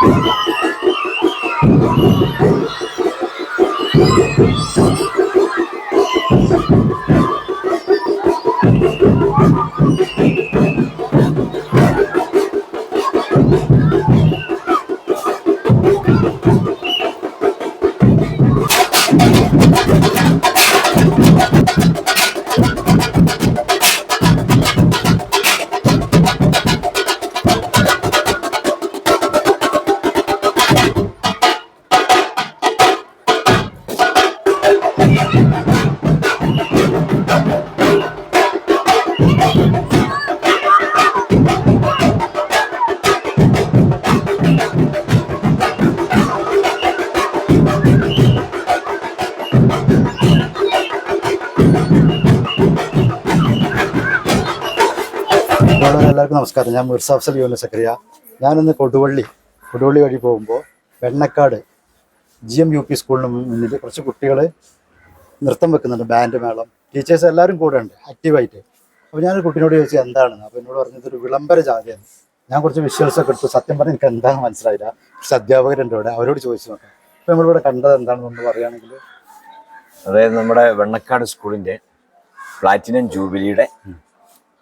Thank എല്ലാവർക്കും നമസ്കാരം. ഞാൻ മിർസ അഫ്സൽ യുവന സക്രിയ ഞാനിന്ന് കൊടുവള്ളി കൊടുവള്ളി വഴി പോകുമ്പോൾ Vennakkad G M U P സ്കൂളിന് മുന്നിൽ കുറച്ച് കുട്ടികൾ നൃത്തം വെക്കുന്നുണ്ട് ബാൻഡ് മേളം. ടീച്ചേഴ്സ് എല്ലാവരും കൂടെ ഉണ്ട് ആക്റ്റീവായിട്ട് അപ്പോൾ ഞാനൊരു കുട്ടിനോട് ചോദിച്ചു എന്താണ്? അപ്പോൾ എന്നോട് പറഞ്ഞത് ഒരു വിളംബര ജാതിയാണ് ഞാൻ കുറച്ച് വിഷ്വൽസ് എടുത്തു. സത്യം പറഞ്ഞാൽ എനിക്ക് എന്താണെന്ന് മനസ്സിലായില്ല. കുറച്ച് അധ്യാപകരുണ്ട് ഇവിടെ അവരോട് ചോദിച്ചു നോക്കാം. അപ്പോൾ നമ്മളിവിടെ കണ്ടത് എന്താണെന്നൊന്ന് പറയുകയാണെങ്കിൽ അതായത് നമ്മുടെ വെണ്ണക്കാട് സ്കൂളിന്റെ പ്ലാറ്റിനം ജൂബിലിയുടെ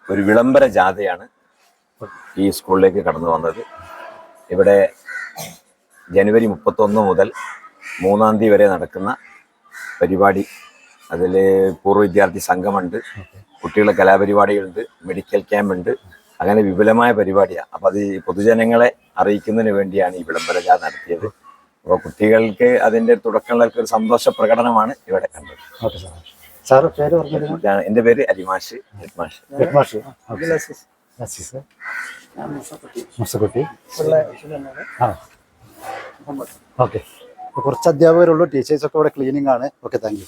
ഒരു വിളംബര ജാഥയാണ് ഈ സ്കൂളിലേക്ക് കടന്നു വന്നത്. ഇവിടെ ജനുവരി മുപ്പത്തൊന്ന് മുതൽ മൂന്നാം തീയതി വരെ നടക്കുന്ന പരിപാടി. അതിൽ പൂർവ വിദ്യാർത്ഥി സംഘമുണ്ട് കുട്ടികളുടെ കലാപരിപാടികളുണ്ട് മെഡിക്കൽ ക്യാമ്പ് ഉണ്ട് അങ്ങനെ വിപുലമായ പരിപാടിയാണ് അപ്പോൾ അത് പൊതുജനങ്ങളെ അറിയിക്കുന്നതിന് വേണ്ടിയാണ് ഈ വിളംബര ജാഥ നടത്തിയത്. അപ്പോൾ കുട്ടികൾക്ക് അതിന്റെ തുടക്കങ്ങൾക്ക് ഒരു സന്തോഷ പ്രകടനമാണ് ഇവിടെ കണ്ടത്. ഓക്കെ സാർ സാർ പേര് പറഞ്ഞിരുന്നു ഞാൻ എന്റെ പേര് അരിമാഷ് ഹെഡ്മാഷ് ഹെഡ് മാഷ് നസീസ് മുസക്കുട്ടി. ആ. ഓക്കെ. കുറച്ച് അധ്യാപകരുള്ളൂ ടീച്ചേഴ്സൊക്കെ ഇവിടെ ക്ലീനിങ് ആണ്. Okay thank you.